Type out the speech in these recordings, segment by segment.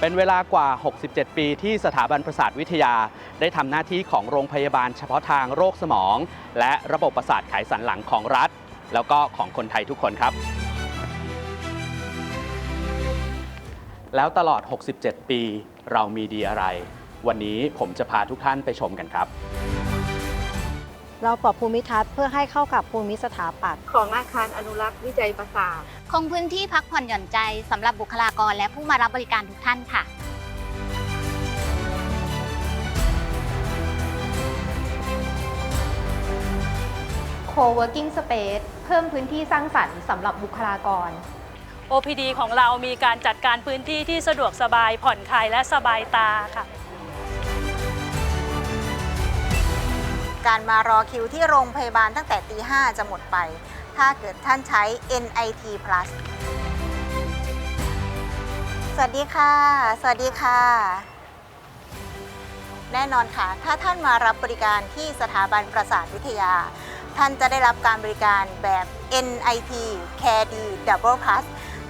เป็นเวลากว่า 67 ปีที่สถาบันประสาทวิทยา ได้ทำหน้าที่ของโรงพยาบาลเฉพาะทางโรคสมอง และระบบประสาทไขสันหลังของรัฐ แล้วก็ของคนไทยทุกคนครับ แล้วตลอด 67 ปีเรามีดีอะไร วันนี้ผมจะพาทุกท่านไปชมกันครับ เราปรับภูมิทัศน์เพื่อให้เข้ากับภูมิสถาปัตย์ของอาคารอนุรักษ์วิจัยประสาทคงพื้นที่พักผ่อนหย่อนใจสำหรับบุคลากรและผู้มารับบริการทุกท่านค่ะ Co-working Space เพิ่มพื้นที่สร้างสรรค์สำหรับบุคลากร OPD ของเรามีการจัดการพื้นที่ที่สะดวกสบายผ่อนคลายและสบายตาค่ะ การมารอคิวที่โรงพยาบาลตั้งแต่ตีห้าจะหมดไป ถ้าเกิดท่านใช้ NIT Plus สวัสดีค่ะ สวัสดีค่ะ แน่นอนค่ะ ถ้าท่านมารับบริการที่สถาบันประสาทวิทยา ท่านจะได้รับการบริการแบบ NIT Care D Double Plus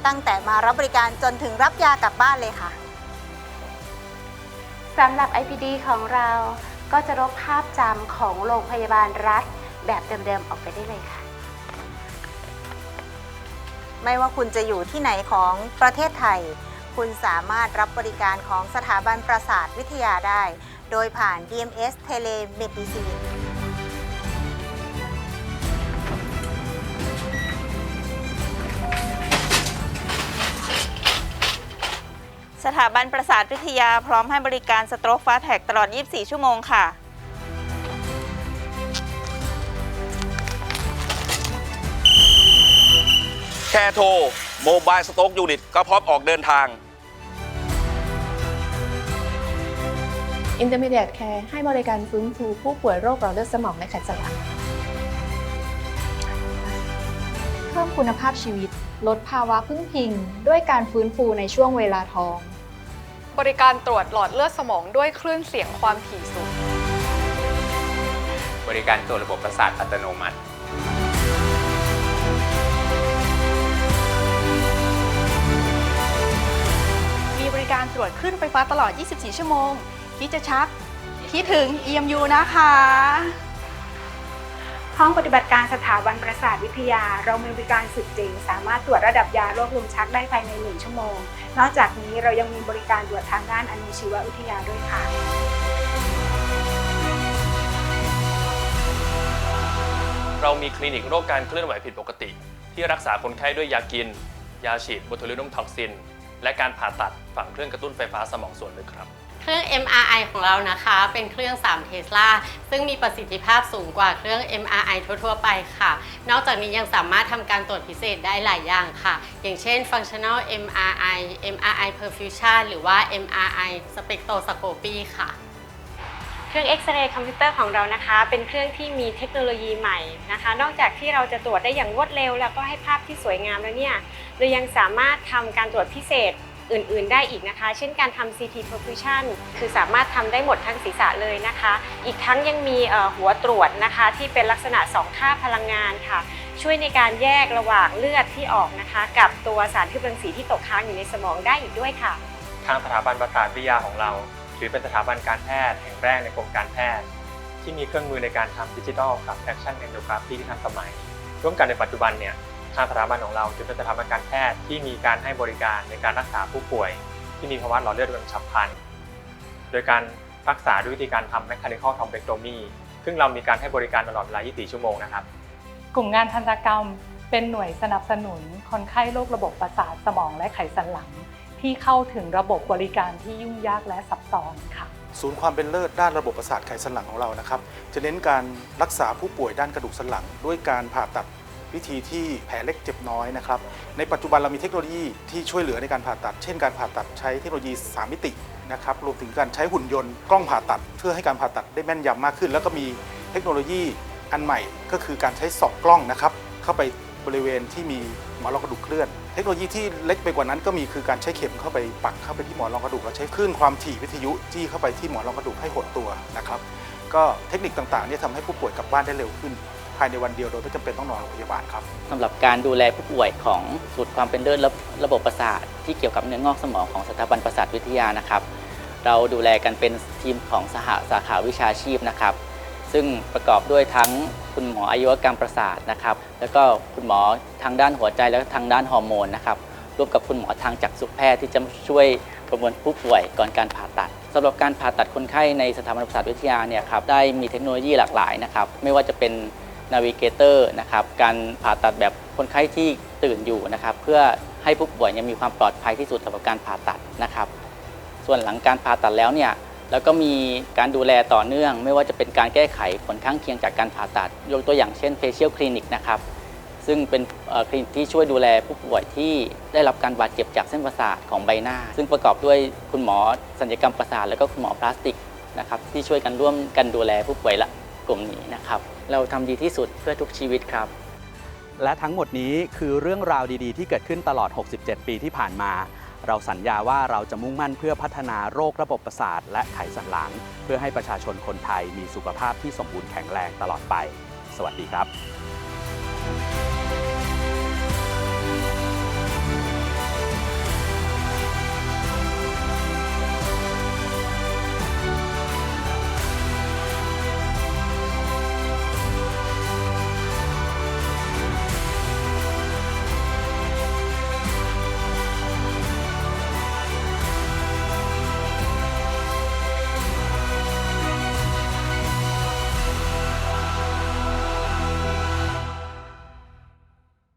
ตั้งแต่มารับบริการจนถึงรับยากลับบ้านเลยค่ะ สำหรับ IPD ของเรา ก็จะลบภาพจำของโรงพยาบาลรัฐแบบเดิมๆออกไปได้เลยค่ะ ไม่ว่าคุณจะอยู่ที่ไหนของประเทศไทย คุณสามารถรับบริการของสถาบันประสาทวิทยาได้ โดยผ่าน DMS Telemedicine ถาบันประสาทวิทยาพร้อมให้บริการสโตรกฟาสแท็กตลอด 24 ชั่วโมงค่ะ แค่โทรโมบายสต็อกยูนิตก็พร้อมออกเดินทาง Intermediate Care ให้บริการฟื้นฟูผู้ป่วยโรคหลอดเลือดสมองและไขสันหลังเพิ่มคุณภาพชีวิต ลดภาวะพึ่งพิง ด้วยการฟื้นฟูในช่วงเวลาทอง บริการตรวจหลอดเลือดสมองด้วยคลื่นเสียงความถี่สูง บริการตัวระบบประสาทอัตโนมัติ มีบริการตรวจคลื่นไฟฟ้าตลอด 24 ชั่วโมง คิดจะชัก คิดถึง EMU นะคะ ห้องปฏิบัติการสถาบันประสาทวิทยา เรามีบริการสุดจริง สามารถตรวจระดับยาโรคลมชักได้ภายใน 1 ชั่วโมง นอกจากนี้เรายังมีบริการตรวจทางด้านอนุชีววิทยาด้วยค่ะเรามีคลินิกโรคการเคลื่อนไหวผิดปกติ ที่รักษาคนไข้ด้วยยากิน ยาฉีดบอทูลินุมท็อกซิน และการผ่าตัดฝังเครื่องกระตุ้นไฟฟ้าสมองส่วนลึกครับ เครื่อง MRI ของเรานะคะ เป็นเครื่อง3เทสลาซึ่งมีประสิทธิภาพสูงกว่าเครื่อง MRI ทั่ว ๆ ไปค่ะ นอกจากนี้ยังสามารถทำการตรวจพิเศษได้หลายอย่างค่ะ อย่างเช่น Functional MRI MRI Perfusion หรือว่า MRI Spectroscopy ค่ะเครื่องเอ็กซเรย์คอมพิวเตอร์ของเรานะคะ เป็นเครื่องที่มีเทคโนโลยีใหม่นะคะ นอกจากที่เราจะตรวจได้อย่างรวดเร็ว แล้วก็ให้ภาพที่สวยงามแล้วเนี่ยเรายังสามารถทำการตรวจพิเศษ อื่นๆ ได้อีกนะคะ เช่นการทำ CT perfusion คือสามารถทำได้หมดทั้งศีรษะเลยนะคะ อีกทั้งยังมีหัวตรวจนะคะ ที่เป็นลักษณะ 2 ค่าพลังงานค่ะ ช่วยในการแยกระหว่างเลือดที่ออกนะคะ กับตัวสารทึบรังสีที่ตกค้างอยู่ในสมองได้อีกด้วยค่ะ ทางสถาบันประสาทวิทยาของเราถือเป็นสถาบันการแพทย์แห่งแรกในกรมการแพทย์ ที่มีเครื่องมือในการทำดิจิทัลกับแอคชั่นแอนโดกราฟีที่ทันสมัย ร่วมกันในปัจจุบันเนี่ย ทางสถาบันของเราถือเป็นสถาบันการแพทย์ที่มีการให้บริการในการรักษาผู้ป่วย ที่มีภาวะหลอดเลือดดวงฉับพลัน โดยการรักษาด้วยวิธีการทำ mechanical thrombectomy ซึ่งเรามีการให้บริการตลอดเวลา 24 ชั่วโมงนะครับ กลุ่มงานทันตกรรมเป็นหน่วยสนับสนุน คนไข้โรคระบบประสาทสมองและไขสันหลัง ที่เข้าถึงระบบบริการที่ยุ่งยากและซับซ้อนค่ะ ศูนย์ความเป็นเลิศด้านระบบประสาทไขสันหลังของเรานะครับ จะเน้นการรักษาผู้ป่วยด้านกระดูกสันหลัง ด้วยการผ่าตัด วิธีที่แผลเล็กเจ็บน้อยนะครับ ในปัจจุบันเรามีเทคโนโลยีที่ช่วยเหลือในการผ่าตัด เช่นการผ่าตัดใช้เทคโนโลยี 3 มิตินะครับ รวมถึงการใช้หุ่นยนต์กล้องผ่าตัด เพื่อให้การผ่าตัดได้แม่นยำมากขึ้น แล้วก็มีเทคโนโลยีอันใหม่ก็คือการใช้สองกล้องนะครับ เข้าไปบริเวณที่มีหมอนรองกระดูกเคลื่อน เทคโนโลยีที่เล็กไปกว่านั้นก็มีคือการใช้เข็มเข้าไปปักเข้าไปที่หมอนรองกระดูกแล้วใช้คลื่นความถี่วิทยุจี้เข้าไปที่หมอนรองกระดูกให้หดตัวนะครับ ก็เทคนิคต่างๆเนี่ยทำให้ผู้ป่วยกลับบ้านได้เร็วขึ้น ภายในวันเดียวโดยไม่จำเป็นต้องนอนโรงพยาบาลครับ สำหรับการดูแลผู้ป่วยของสูตรความเป็นเลิศระระบบประสาทที่เกี่ยวกับเนื้องอกสมองของสถาบันประสาทวิทยานะครับ เราดูแลกันเป็นทีมของสหสาขาวิชาชีพนะครับ ซึ่งประกอบด้วยทั้งคุณหมออายุรกรรมประสาทนะครับ แล้วก็คุณหมอทางด้านหัวใจและทางด้านฮอร์โมนนะครับร่วมกับคุณหมอทางจักษุแพทย์ที่จะช่วยประเมินผู้ป่วยก่อนการผ่าตัดสำหรับการผ่าตัดคนไข้ในสถาบันประสาทวิทยาเนี่ยครับได้มีเทคโนโลยีหลากหลายนะครับ ไม่ว่าจะเป็น นาวิเกเตอร์นะครับการผ่าตัดแบบคนไข้ที่ตื่นอยู่นะครับเพื่อให้ผู้ป่วยยังมีความปลอดภัยที่สุดสำหรับการผ่าตัดนะครับ ส่วนหลังการผ่าตัดแล้วเนี่ยแล้วก็มีการดูแลต่อเนื่อง ไม่ว่าจะเป็นการแก้ไขผลข้างเคียงจากการผ่าตัด ยกตัวอย่างเช่น facial clinic นะครับซึ่งเป็นคลินิกที่ช่วยดูแลผู้ป่วยที่ได้รับการบาดเจ็บจากเส้นประสาทของใบหน้า ซึ่งประกอบด้วยคุณหมอศัลยกรรมประสาท แล้วก็คุณหมอพลาสติกนะครับที่ช่วยกันร่วมกันดูแลผู้ป่วยละ กลุ่มนี้นะครับ เราทำดีที่สุดเพื่อทุกชีวิตครับ และทั้งหมดนี้คือเรื่องราวดีๆ ที่เกิดขึ้นตลอด 67 ปีที่ผ่านมา เราสัญญาว่าเราจะมุ่งมั่นเพื่อพัฒนาโรคระบบประสาท และไขสันหลัง เพื่อให้ประชาชนคนไทยมีสุขภาพที่สมบูรณ์แข็งแรงตลอดไป สวัสดีครับ